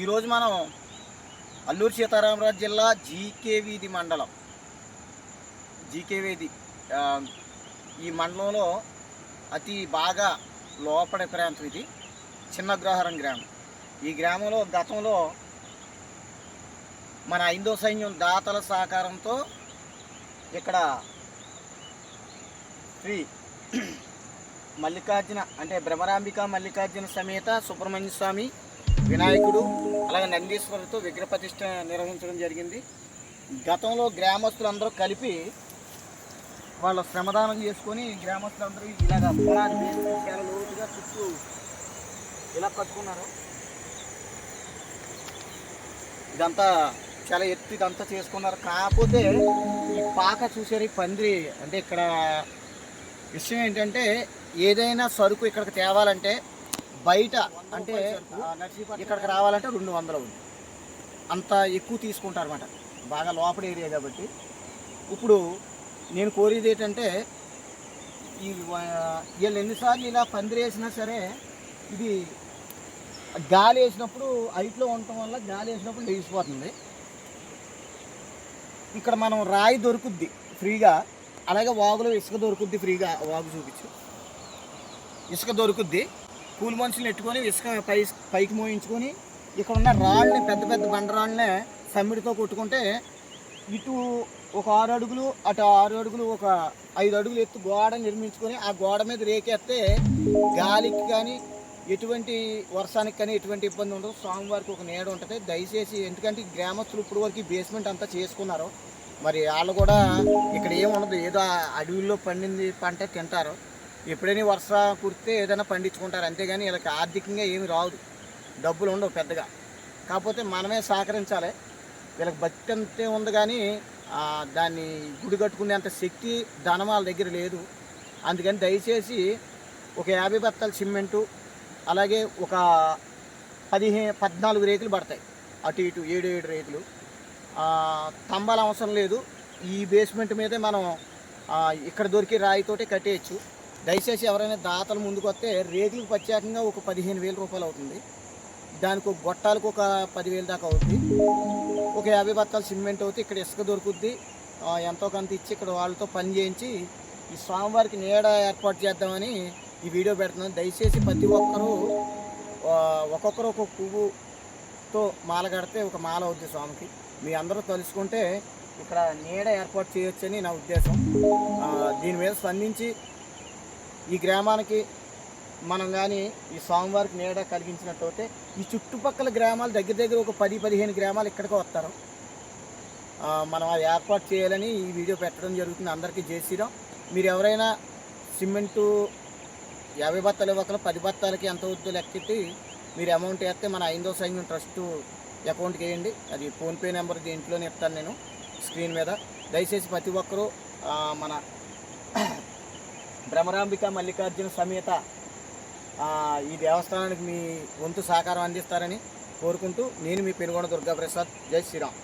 ఈరోజు మనం అల్లూరు సీతారామరాజు జిల్లా జీకే వీధి మండలం. జీకే వీధి ఈ మండలంలో అతి బాగా లోపడి ప్రాంతం ఇది. చిన్నగ్రహారం గ్రామం. ఈ గ్రామంలో గతంలో మన హైందో సైన్యం దాతల సహకారంతో ఇక్కడ శ్రీ మల్లికార్జున అంటే భ్రమరాంబిక మల్లికార్జున సమేత సుబ్రహ్మణ్య స్వామి వినాయకుడు అలాగే నందీశ్వరుతో విగ్రహ ప్రతిష్ట నిర్వహించడం జరిగింది. గతంలో గ్రామస్తులందరూ కలిపి వాళ్ళ శ్రమదానం చేసుకొని గ్రామస్తులందరూ ఇలాగ చాలా లోతుగా చుట్టూ ఇలా కట్టుకున్నారు. ఇదంతా చాలా ఎత్తు ఇదంతా చేసుకున్నారు. కాకపోతే ఈ పాక చూసారు ఈ పందిరి అంటే ఇక్కడ విషయం ఏంటంటే ఏదైనా సరుకు ఇక్కడికి తేవాలంటే బయట అంటే ఇక్కడికి రావాలంటే రెండు వందలు ఉంది. అంత ఎక్కువ తీసుకుంటారు అనమాట బాగా లోపల ఏరియా కాబట్టి. ఇప్పుడు నేను కోరేది ఏంటంటే ఈ వీళ్ళు ఎన్నిసార్లు ఇలా పందిరేసినా సరే ఇది గాలి వేసినప్పుడు హైట్లో ఉండటం వల్ల గాలి వేసినప్పుడు లేచిపోతుంది. ఇక్కడ మనం రాయి దొరుకుద్ది ఫ్రీగా. అలాగే వాగులో ఇసుక దొరుకుద్ది ఫ్రీగా వాగు చూపించు. ఇసుక దొరుకుద్ది. కూలి మనుషులు ఎట్టుకొని ఇసుక పై పైకి మోయించుకొని ఇక్కడ ఉన్న రాళ్ళని పెద్ద పెద్ద బండరాళ్ళనే సమ్మిడితో కొట్టుకుంటే ఇటు ఒక ఆరు అడుగులు అటు ఆరు అడుగులు ఒక ఐదు అడుగులు ఎత్తు గోడ నిర్మించుకొని ఆ గోడ మీద రేకేస్తే గాలికి కానీ ఎటువంటి వర్షానికి కానీ ఎటువంటి ఇబ్బంది ఉండదు. స్వామివారికి ఒక నీడ ఉంటుంది. దయచేసి ఎందుకంటే గ్రామస్తులు ఇప్పుడు వరకు బేస్మెంట్ అంతా చేసుకున్నారు. మరి వాళ్ళు కూడా ఇక్కడ ఏమి ఉండదు. ఏదో అడవుల్లో పండింది పంట తింటారు. ఎప్పుడైనా వర్ష కుడితే ఏదైనా పండించుకుంటారు. అంతేగాని వీళ్ళకి ఆర్థికంగా ఏమి రాదు. డబ్బులు ఉండవు పెద్దగా. కాకపోతే మనమే సహకరించాలి. వీళ్ళకి భక్తి అంతే ఉంది కానీ దాన్ని గుడి కట్టుకునేంత శక్తి ధనం వాళ్ళ దగ్గర లేదు. అందుకని దయచేసి ఒక యాభై బత్తాల సిమెంటు అలాగే ఒక పదిహేను పద్నాలుగు రేకులు పడతాయి. అటు ఇటు ఏడు ఏడు రేకులు. ఆ, అవసరం లేదు. ఈ బేస్మెంట్ మీదే మనం ఇక్కడ దొరికే రాయితోటే కట్టేయచ్చు. దయచేసి ఎవరైనా దాతలు ముందుకు వస్తే రేకులకు ప్రత్యేకంగా ఒక పదిహేను వేల రూపాయలు అవుతుంది. దానికి ఒక గొట్టాలకు ఒక పదివేలు దాకా అవుతుంది ఒక యాభై బత్తాలు సిమెంట్ అవుతుంది ఇక్కడ ఇసుక దొరుకుద్ది. ఎంతో కొంత ఇచ్చి ఇక్కడ వాళ్ళతో పని చేయించి ఈ స్వామివారికి నీడ ఏర్పాటు చేద్దామని ఈ వీడియో పెడుతున్నాను. దయచేసి ప్రతి ఒక్కరూ ఒక్కొక్కరు ఒక్కొక్క పువ్వుతో మాల కడితే ఒక మాల అవుద్ది స్వామికి. మీ అందరూ తలుచుకుంటే ఇక్కడ నీడ ఏర్పాటు చేయొచ్చని నా ఉద్దేశం. దీని మీద స్పందించి ఈ గ్రామానికి మనం కానీ ఈ స్వామివారికి నీడ కలిగించినట్టయితే ఈ చుట్టుపక్కల గ్రామాలు దగ్గర దగ్గర ఒక పది పదిహేను గ్రామాలు ఇక్కడికి వస్తారు. మనం అది ఏర్పాటు చేయాలని ఈ వీడియో పెట్టడం జరుగుతుంది. అందరికీ చేసిరాం మీరు ఎవరైనా సిమెంటు యాభై బత్తాలు ఇవ్వకలు పది బత్తాలకి ఎంత వద్దు లెక్కెట్టి మీరు అమౌంట్ వేస్తే మన ఐదో సైన్యం ట్రస్ట్ అకౌంట్కి వేయండి. అది ఫోన్పే నెంబర్ దీంట్లోనే ఇస్తాను నేను స్క్రీన్ మీద. దయచేసి ప్రతి ఒక్కరూ మన భ్రమరాంబిక మల్లికార్జున సమేత ఈ దేవస్థానానికి మీ వంతు సహకారం అందిస్తారని కోరుకుంటూ నేను మీ పెనుగొండ దుర్గాప్రసాద్ జై శ్రీరామ్.